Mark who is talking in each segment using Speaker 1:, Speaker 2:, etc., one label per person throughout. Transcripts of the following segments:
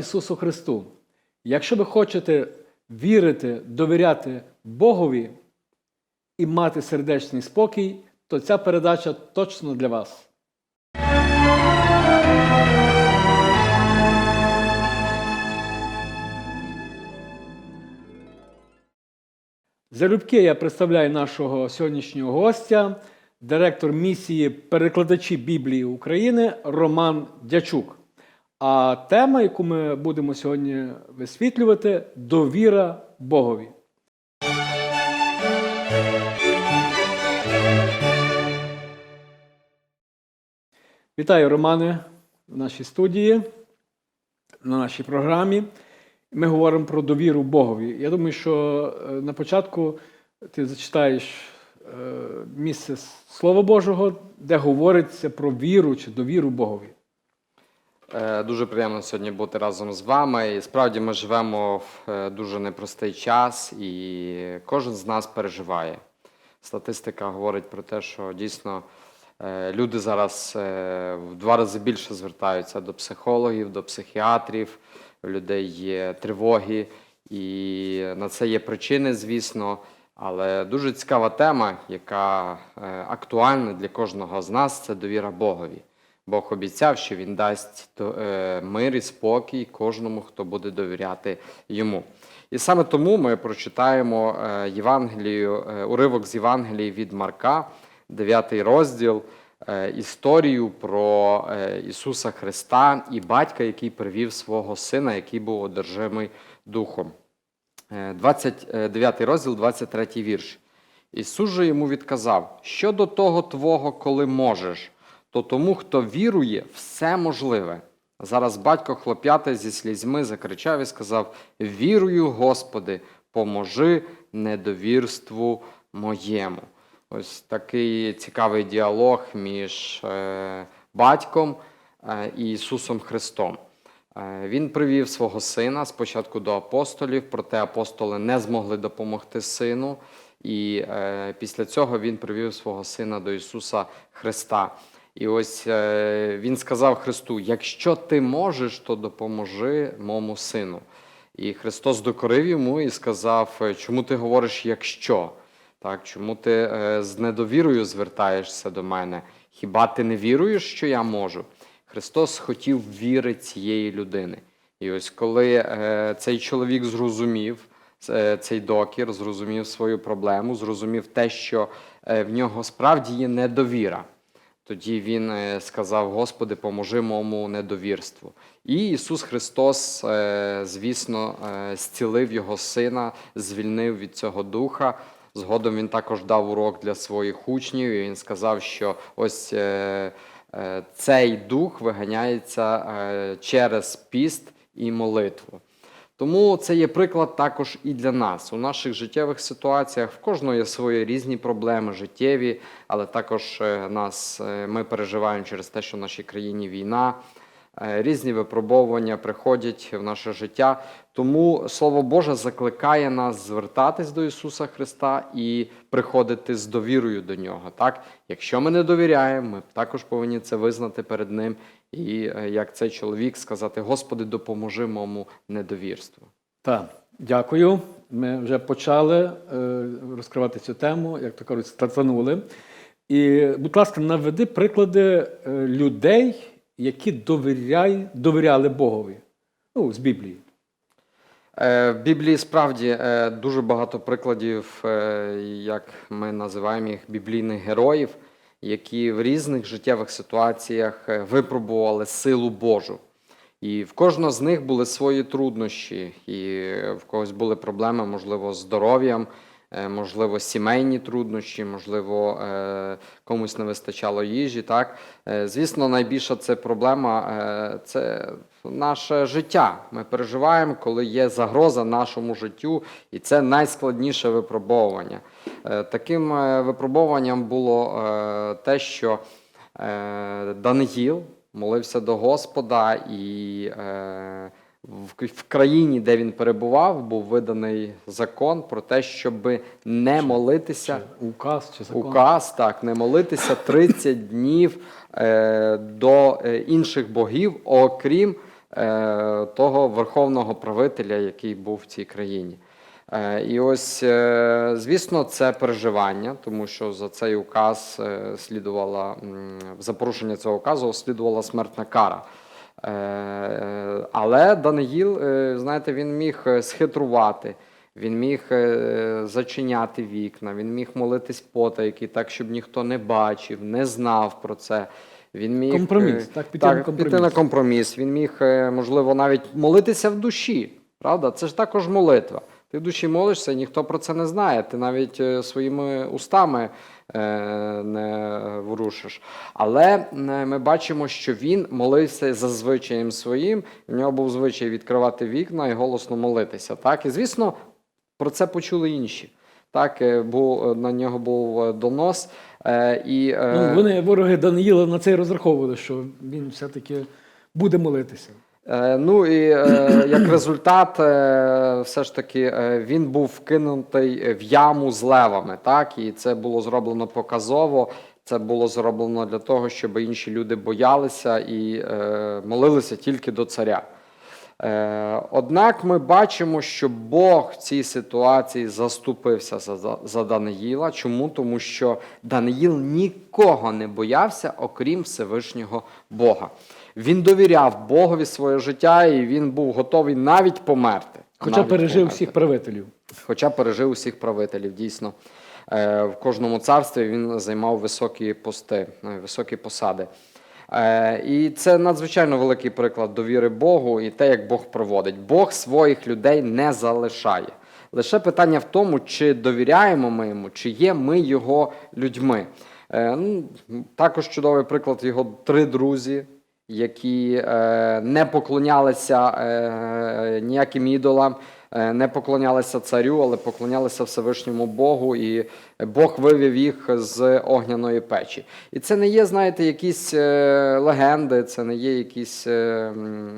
Speaker 1: Ісусу Христу! Якщо ви хочете вірити, довіряти Богові і мати сердечний спокій, то ця передача точно для вас. Залюбки я представляю нашого сьогоднішнього гостя, директор місії перекладачі Біблії України Роман Дячук. А тема, яку ми будемо сьогодні висвітлювати, довіра Богові. Вітаю, Романе, в нашій студії, на нашій програмі. Ми говоримо про довіру Богові. Я думаю, що е, на початку ти зачитаєш е, місце Слова Божого, де говориться про віру чи довіру Богові.
Speaker 2: Е, Дуже приємно сьогодні бути разом з вами. І справді ми живемо в е, дуже непростий час, і кожен з нас переживає. Статистика говорить про те, що дійсно е, люди зараз в два рази більше звертаються до психологів, до психіатрів, у людей є тривоги, і на це є причини, звісно. Але дуже цікава тема, яка актуальна для кожного з нас, це довіра Богові. Бог обіцяв, що Він дасть е, мир і спокій кожному, хто буде довіряти йому. І саме тому ми прочитаємо е, Євангелію, е, уривок з Євангелії від Марка, 9 розділ, історію про Ісуса Христа і батька, який привів свого сина, який був одержимий духом. Е, 29 розділ, 23 вірш. Ісус же йому відказав: щодо того твого, коли можеш, то тому, хто вірує, все можливе. Зараз батько хлоп'ята зі слізьми закричав і сказав: Вірую, Господи, поможи недовірству моєму. Ось такий цікавий діалог між е, батьком е, і Ісусом Христом. Е, Він привів свого сина спочатку до апостолів, проте апостоли не змогли допомогти сину. І е, після цього він привів свого сина до Ісуса Христа. І ось е, він сказав Христу: якщо ти можеш, то допоможи моєму сину. І Христос докорив йому і сказав: «Е, чому ти говориш, якщо? Так, чому ти е, з недовірою звертаєшся до мене? Хіба ти не віруєш, що я можу? Христос хотів віри цієї людини. І ось коли цей чоловік зрозумів, цей докір, зрозумів свою проблему, зрозумів те, що в нього справді є недовіра. Тоді він е, сказав: Господи, поможи моєму недовірству. І Ісус Христос, е, звісно, е, зцілив його сина, звільнив від цього духа. Згодом він також дав урок для своїх учнів. І він сказав, що ось цей дух виганяється через піст і молитву. Тому це є приклад також і для нас у наших життєвих ситуаціях. В кожного є свої різні проблеми життєві, але також е, нас е, ми переживаємо через те, що в нашій країні війна. Е, Різні випробовування приходять в наше життя. Тому Слово Боже закликає нас звертатись до Ісуса Христа і приходити з довірою до Нього. Так? Якщо ми не довіряємо, ми також повинні це визнати перед Ним. І е, як цей чоловік сказати: Господи, допоможи моєму недовірству.
Speaker 1: Так, дякую. Ми вже почали е, розкривати цю тему, як то кажуть, стартанули. І, будь ласка, наведи приклади е, людей, які довіряй, довіряли Богові. Ну, з Біблії.
Speaker 2: В Біблії справді дуже багато прикладів, як ми називаємо їх біблійних героїв, які в різних життєвих ситуаціях е, випробували силу Божу. І в кожного з них були свої труднощі, і в когось були проблеми, можливо, з здоров'ям, можливо, сімейні труднощі, можливо, е, комусь не вистачало їжі. Так? Е, Звісно, найбільша це проблема е, це наше життя. Ми переживаємо, коли є загроза нашому життю, і це найскладніше випробовування. Е, Таким е, випробуванням було е, те, що е, Даниїл молився до Господа, і е, в, країні, де він перебував, був виданий закон про те, щоб не молитися.
Speaker 1: Чи указ чи закон?
Speaker 2: Указ, так, не молитися 30 днів е, до е, інших богів, окрім е, того верховного правителя, який був в цій країні. Е, І ось, е, звісно, це переживання, тому що за цей указ слідувала за порушення цього указу слідувала смертна кара. Е, Але Даниїл, е, знаєте, він міг е, схитрувати, він міг зачиняти вікна, він міг молитись потайки, так, щоб ніхто не бачив, не знав про це. Він міг
Speaker 1: Компроміс, так, піти на
Speaker 2: піти
Speaker 1: компроміс.
Speaker 2: на компроміс. Він міг, можливо, навіть молитися в душі. Правда? Це ж також молитва. Ти в душі молишся, ніхто про це не знає. Ти навіть своїми устами не ворушиш. Але е, ми бачимо, що він молився за звичаєм своїм. У нього був звичай відкривати вікна і голосно молитися. Так? І звісно, про це почули інші. Так, е, був, на нього був е, донос. Е, і, е,
Speaker 1: Ну, вони, вороги Даниїла, на це розраховували, що він все-таки буде молитися.
Speaker 2: Е, Ну і е, як результат, е, все ж таки він був вкинутий в яму з левами, так і це було зроблено показово. Це було зроблено для того, щоб інші люди боялися і молилися тільки до царя. Однак ми бачимо, що Бог в цій ситуації заступився за, за, за Даниїла. Чому? Тому що Даниїл нікого не боявся, окрім Всевишнього Бога. Він довіряв Богові своє життя, і він був готовий навіть померти.
Speaker 1: Хоча
Speaker 2: Навіть
Speaker 1: пережив
Speaker 2: померти.
Speaker 1: всіх правителів.
Speaker 2: Хоча пережив усіх правителів, дійсно. Е, В кожному царстві він займав високі пости, е, високі посади. Е, І це надзвичайно великий приклад довіри Богу і те, як Бог проводить. Бог своїх людей не залишає. Лише питання в тому, чи довіряємо ми йому, чи є ми його людьми. Е, Ну, також чудовий приклад його три друзі, які е, не поклонялися е, ніяким ідолам, е, не поклонялися царю, але поклонялися Всевишньому Богу, і Бог вивів їх з огняної печі. І це не є, знаєте, якісь легенди, це не є якісь,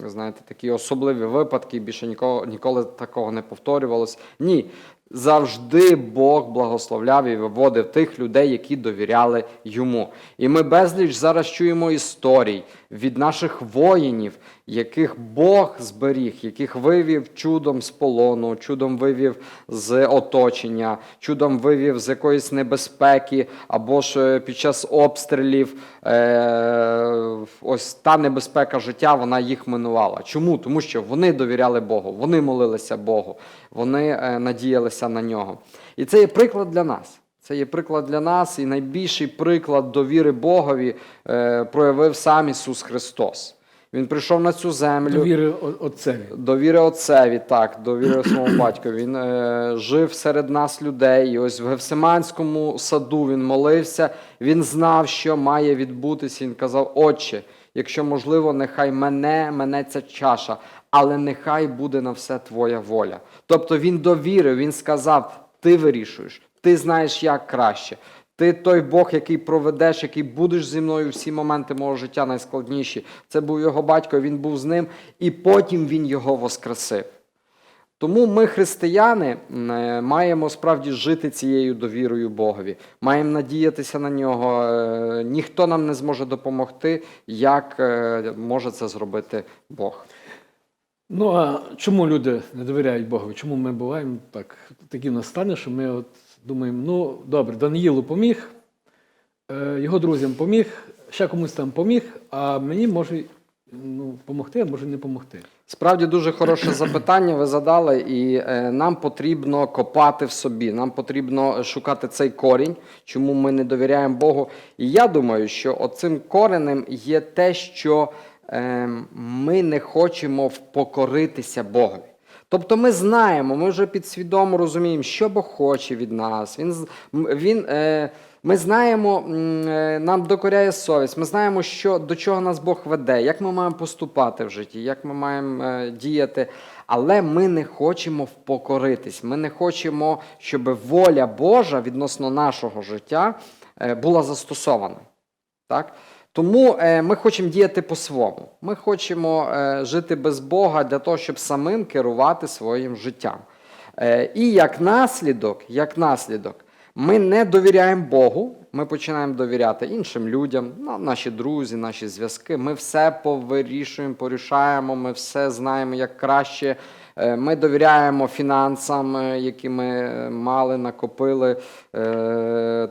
Speaker 2: знаєте, такі особливі випадки, більше ніколи, ніколи такого не повторювалось. Ні. Завжди Бог благословляв і виводив тих людей, які довіряли йому. І ми безліч зараз чуємо історій від наших воїнів, яких Бог зберіг, яких вивів чудом з полону, чудом вивів з оточення, чудом вивів з якоїсь небезпеки, або ж е, під час обстрілів. Е- ось та небезпека життя вона їх минувала. Чому? Тому що вони довіряли Богу, вони молилися Богу, вони е, надіялися на нього. І це є приклад для нас. Це є приклад для нас, і найбільший приклад довіри Богові е, проявив сам Ісус Христос. Він прийшов на цю землю.
Speaker 1: Довіри Отцеві.
Speaker 2: Довіри отцеві, так, довіри своєму батькові. Він е, жив серед нас людей. І ось в Гефсиманському саду він молився. Він знав, що має відбутися. Він казав: Отче, якщо можливо, нехай мене, мене ця чаша, але нехай буде на все твоя воля. Тобто він довірив, він сказав: Ти вирішуєш, ти знаєш, як краще. Ти той Бог, який проведеш, який будеш зі мною всі моменти мого життя найскладніші. Це був його батько, він був з ним, і потім він його воскресив. Тому ми, християни, е, маємо справді жити цією довірою Богові, маємо надіятися на нього. Е, Ніхто нам не зможе допомогти, як е, може це зробити Бог.
Speaker 1: Ну а чому люди не довіряють Богові? Чому ми буваємо так? Такі в що ми от думаємо, ну добре, Даниїлу поміг, е, його друзям поміг, ще комусь там поміг, а мені може ну, помогти, а може не помогти.
Speaker 2: Справді дуже хороше запитання ви задали, і е, нам потрібно копати в собі. Нам потрібно шукати цей корінь, чому ми не довіряємо Богу. І я думаю, що оцим коренем є те, що ми не хочемо впокоритися Богові. Тобто ми знаємо, ми вже підсвідомо розуміємо, що Бог хоче від нас. Він, він, е, ми знаємо, е, нам докоряє совість, ми знаємо, що, до чого нас Бог веде, як ми маємо поступати в житті, як ми маємо е, діяти. Але ми не хочемо впокоритись. Ми не хочемо, щоб воля Божа відносно нашого життя була застосована. Так? Тому е, ми хочемо діяти по-своєму. Ми хочемо е, жити без Бога для того, щоб самим керувати своїм життям. Е, і як наслідок, як наслідок, ми не довіряємо Богу, ми починаємо довіряти іншим людям, на- наші друзі, наші зв'язки. Ми все повирішуємо, порішаємо, ми все знаємо як краще. Е, Ми довіряємо фінансам, е, які ми е, мали, накопили.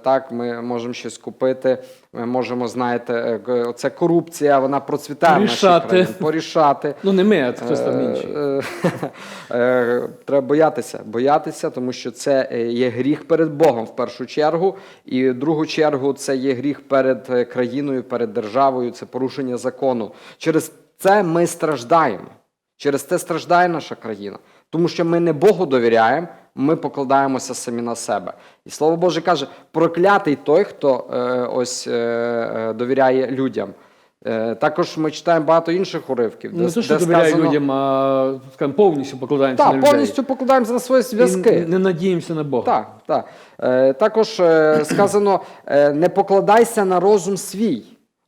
Speaker 2: Так, ми можемо щось купити. Ми можемо, знаєте, оце корупція, вона процвітає в нашій
Speaker 1: Порішати.
Speaker 2: країні. Порішати.
Speaker 1: Ну, не ми, а хтось там інший.
Speaker 2: Треба боятися, боятися, тому що це є гріх перед Богом в першу чергу, і в другу чергу це є гріх перед країною, перед державою, це порушення закону. Через це ми страждаємо. Через це страждає наша країна, тому що ми не Богу довіряємо, ми покладаємося самі на себе. І слово Боже каже: проклятий той, хто е, ось е, е, довіряє людям. Е, також ми читаємо багато інших уривків,
Speaker 1: Не те, що довіряє людям, а скажімо, повністю покладаємося на
Speaker 2: так,
Speaker 1: людей.
Speaker 2: повністю покладаємося на свої
Speaker 1: І
Speaker 2: зв'язки.
Speaker 1: не надіємося на Бога.
Speaker 2: Так, так. Е, також е, сказано: е, не покладайся на розум свій.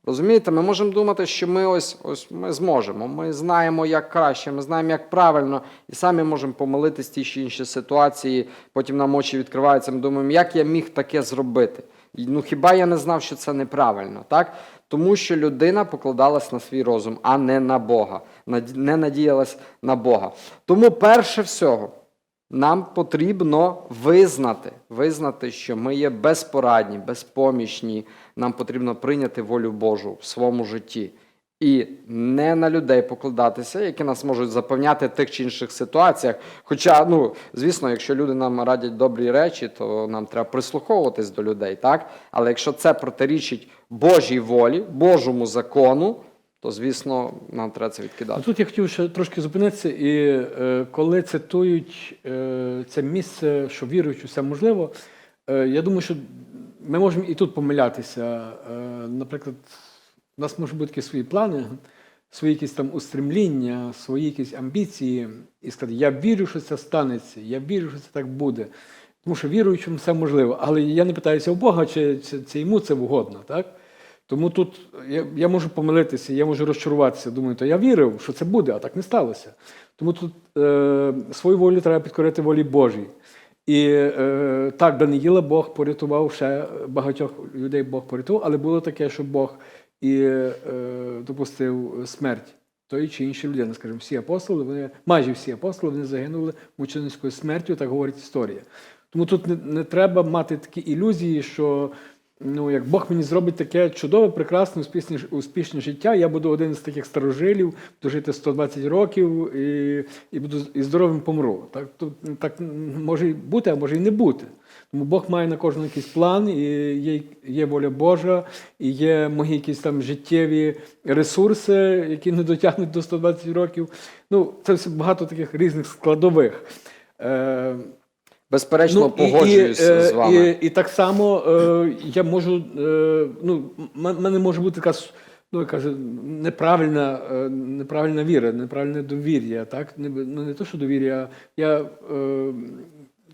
Speaker 2: Розумієте, ми можемо думати, що ми ось ось ми зможемо. Ми знаємо, як краще, ми знаємо, як правильно, і самі можемо помилитись ті чи інші ситуації. Потім нам очі відкриваються. Ми думаємо, як я міг таке зробити? Ну хіба я не знав, що це неправильно, так? Тому що людина покладалась на свій розум, а не на Бога, не надіялась на Бога. Тому перше всього. Нам потрібно визнати, визнати, що ми є безпорадні, безпомічні. Нам потрібно прийняти волю Божу в своєму житті і не на людей покладатися, які нас можуть запевняти в тих чи інших ситуаціях. Хоча, ну звісно, якщо люди нам радять добрі речі, то нам треба прислуховуватись до людей, так? Але якщо це протирічить Божій волі, Божому закону, то звісно нам треба це відкидати.
Speaker 1: Тут я хотів ще трошки зупинитися, і е, коли цитують е, це місце, що вірують, все можливо, е, я думаю, що ми можемо і тут помилятися. Е, наприклад, у нас можуть бути такі свої плани, свої якісь там устремління, свої якісь амбіції, і сказати, я вірю, що це станеться, я вірю, що це так буде. Тому що віруючим все можливо. Але я не питаюся у Бога, чи, чи, чи йому це вгодно. Так? Тому тут я, я можу помилитися, я можу розчаруватися. Думаю, то я вірив, що це буде, а так не сталося. Тому тут е, свою волю треба підкорити волі Божій. І е, так, Даниїла Бог порятував ще багатьох людей Бог порятував, але було таке, що Бог і е, допустив смерть тої чи іншої людини. Скажімо, всі апостоли, вони, майже всі апостоли, вони загинули мученицькою смертю, так говорить історія. Тому тут не, не треба мати такі ілюзії, що ну, як Бог мені зробить таке чудове, прекрасне, успішне, успішне життя, я буду один з таких старожилів, буду жити 120 років і, і буду і здоровим помру. Так, то, так може і бути, а може і не бути. Тому Бог має на кожного якийсь план, і є, є воля Божа, і є мої якісь там життєві ресурси, які не дотягнуть до 120 років. Ну, це все багато таких різних складових. Е,
Speaker 2: Безперечно,
Speaker 1: Ну, і-
Speaker 2: погоджуюсь
Speaker 1: і, е,
Speaker 2: з вами.
Speaker 1: І, і так само е, я можу, е, ну, в мене може бути така ну, я кажу, неправильна, е, неправильна віра, неправильне довір'я. Так? Не, ну, не то, що довір'я, я, е,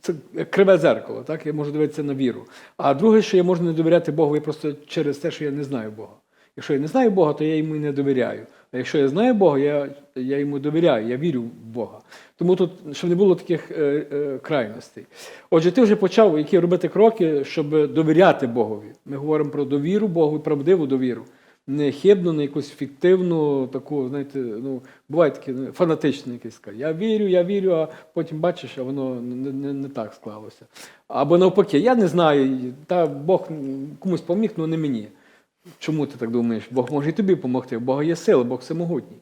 Speaker 1: це як криве зеркало, так? я можу дивитися на віру. А друге, що я можу не довіряти Богу я просто через те, що я не знаю Бога. Якщо я не знаю Бога, то я йому і не довіряю. А якщо я знаю Бога, я, я йому довіряю, я вірю в Бога. Тому тут, щоб не було таких е, е, крайностей. Отже, ти вже почав які робити кроки, щоб довіряти Богові. Ми говоримо про довіру Богу, правдиву довіру. Не хибну, не якусь фіктивну, таку, знаєте, ну, буває таке ну, фанатичне якесь. Я вірю, я вірю, а потім бачиш, а воно не, не, не так склалося. Або навпаки, я не знаю, та Бог комусь поміг, але не мені. Чому ти так думаєш? Бог може і тобі допомогти, у Бога є сила, Бог всемогутній.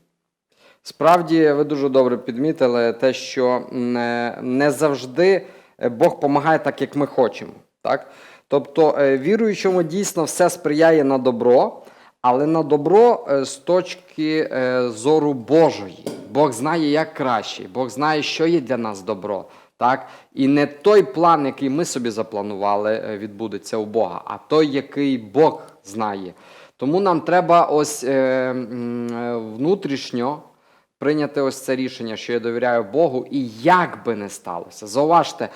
Speaker 2: Справді, ви дуже добре підмітили те, що не, не завжди е, Бог допомагає так, як ми хочемо. Так? Тобто, е, віруючому дійсно все сприяє на добро, але на добро е, з точки е, зору Божої. Бог знає, як краще, Бог знає, що є для нас добро. Так? І не той план, який ми собі запланували, е, відбудеться у Бога, а той, який Бог знає. Тому нам треба ось е, е, внутрішньо прийняти ось це рішення, що я довіряю Богу, і як би не сталося. Зауважте,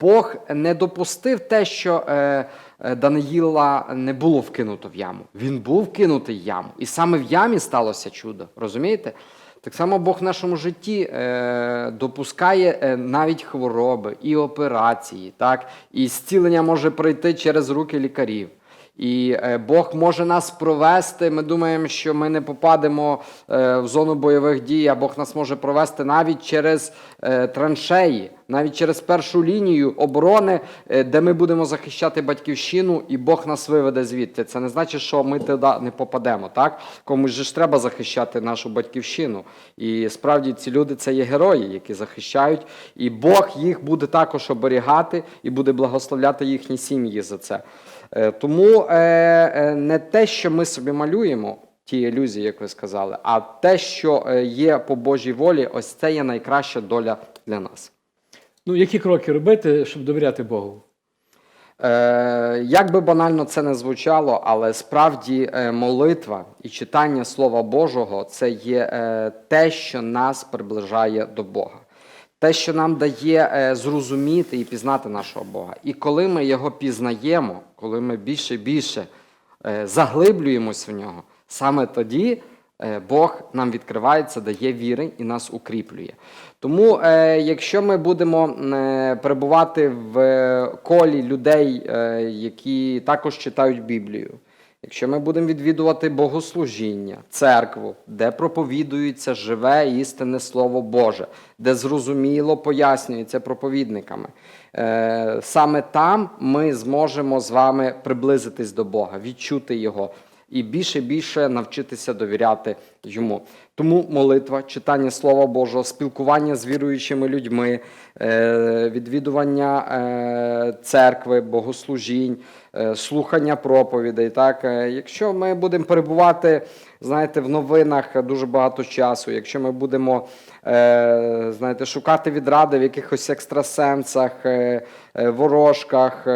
Speaker 2: Бог не допустив те, що е, е, Даниїла не було вкинуто в яму. Він був вкинутий в яму. І саме в ямі сталося чудо. Розумієте? Так само Бог в нашому житті е, допускає е, навіть хвороби і операції, так? і зцілення може пройти через руки лікарів. І е, Бог може нас провести. Ми думаємо, що ми не попадемо е, в зону бойових дій, а Бог нас може провести навіть через е, траншеї, навіть через першу лінію оборони, де ми будемо захищати батьківщину, і Бог нас виведе звідти. Це не значить, що ми туди не попадемо. Так комусь же ж треба захищати нашу батьківщину. І справді ці люди це є герої, які захищають, і Бог їх буде також оберігати і буде благословляти їхні сім'ї за це. Е, Тому е, е, не те, що ми собі малюємо, ті ілюзії, як ви сказали, а те, що є по Божій волі, ось це є найкраща доля для нас.
Speaker 1: Ну, які кроки робити, щоб довіряти Богу?
Speaker 2: Е, як би банально це не звучало, але справді молитва і читання Слова Божого це є те, що нас приближає до Бога. Те, що нам дає е, зрозуміти і пізнати нашого Бога. І коли ми його пізнаємо, коли ми більше і більше е, заглиблюємось в нього, саме тоді е, Бог нам відкривається, дає віри і нас укріплює. Тому, якщо ми будемо перебувати в колі людей, які також читають Біблію, якщо ми будемо відвідувати богослужіння, церкву, де проповідується живе істинне Слово Боже, де зрозуміло пояснюється проповідниками, е, саме там ми зможемо з вами приблизитись до Бога, відчути Його і більше і більше навчитися довіряти йому. Тому молитва, читання Слова Божого, спілкування з віруючими людьми, е, відвідування е, церкви, богослужінь, слухання проповідей. Так? Е, Якщо ми будемо перебувати, знаєте, в новинах дуже багато часу, якщо ми будемо е, знаєте, шукати відради в якихось екстрасенсах, е, е, ворожках, е,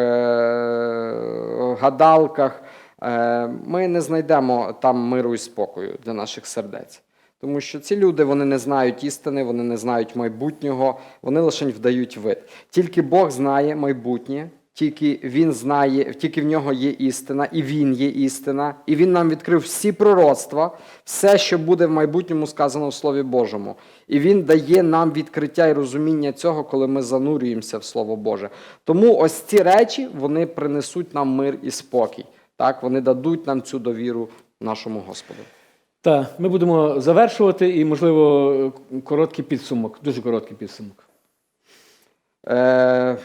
Speaker 2: гадалках, е, ми не знайдемо там миру і спокою для наших сердець. Тому що ці люди вони не знають істини, вони не знають майбутнього, вони лише вдають вид. Тільки Бог знає майбутнє, тільки Він знає, тільки в нього є істина, і Він є істина, і Він нам відкрив всі пророцтва, все, що буде в майбутньому сказано в Слові Божому. І Він дає нам відкриття і розуміння цього, коли ми занурюємося в Слово Боже. Тому ось ці речі вони принесуть нам мир і спокій. Так, вони дадуть нам цю довіру нашому Господу.
Speaker 1: Так, ми будемо завершувати і, можливо, короткий підсумок, дуже короткий підсумок.
Speaker 2: Е,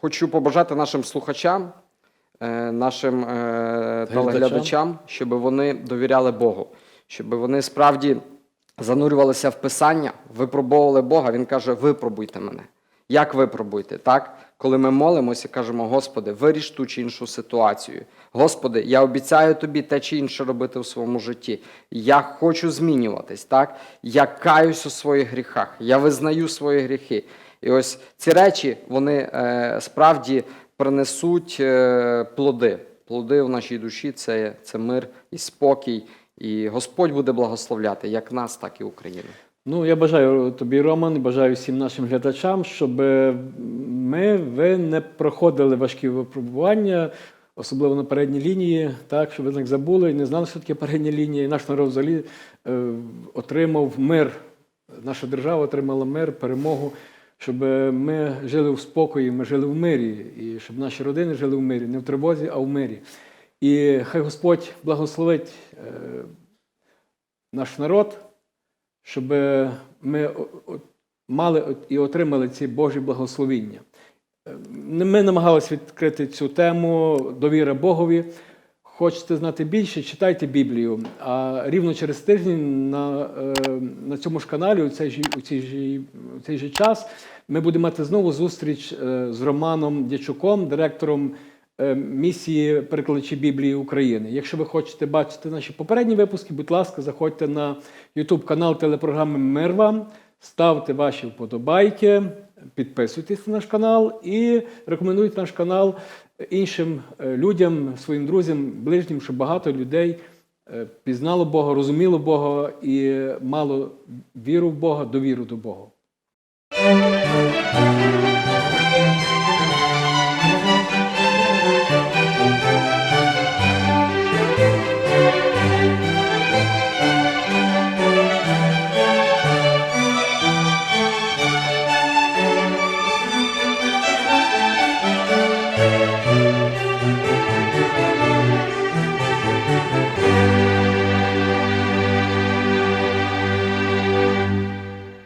Speaker 2: хочу побажати нашим слухачам, е, нашим е, телеглядачам, щоб вони довіряли Богу, щоб вони справді занурювалися в Писання, випробовували Бога. Він каже: випробуйте мене. Як випробуйте? Так? Коли ми молимося, кажемо, Господи, виріш ту чи іншу ситуацію. Господи, я обіцяю тобі те чи інше робити в своєму житті. Я хочу змінюватись. Так? Я каюсь у своїх гріхах, я визнаю свої гріхи. І ось ці речі вони е, справді принесуть е, плоди. Плоди в нашій душі це, це мир і спокій. І Господь буде благословляти як нас, так і Україну.
Speaker 1: Ну, я бажаю тобі, Роман, і бажаю всім нашим глядачам, щоб ми, ви не проходили важкі випробування, особливо на передній лінії, так, щоб ви так забули і не знали, що таке передня лінія. І наш народ взагалі е, отримав мир. Наша держава отримала мир, перемогу, щоб е, ми жили в спокої, ми жили в мирі, і щоб наші родини жили в мирі, не в тривозі, а в мирі. І хай Господь благословить е, наш народ, щоб ми о- о- мали і отримали ці Божі благословіння. Е, Ми намагалися відкрити цю тему довіра Богові. Хочете знати більше, читайте Біблію. А рівно через тиждень на, е, на цьому ж каналі, у цей, же, у, цей же, у цей же час, ми будемо мати знову зустріч е, з Романом Дячуком, директором е, місії перекладачі Біблії України. Якщо ви хочете бачити наші попередні випуски, будь ласка, заходьте на YouTube канал телепрограми Мир вам, ставте ваші вподобайки, підписуйтесь на наш канал і рекомендуйте наш канал іншим е, людям, своїм друзям, ближнім, щоб багато людей е, пізнало Бога, розуміло Бога і мало віру в Бога, довіру до Бога.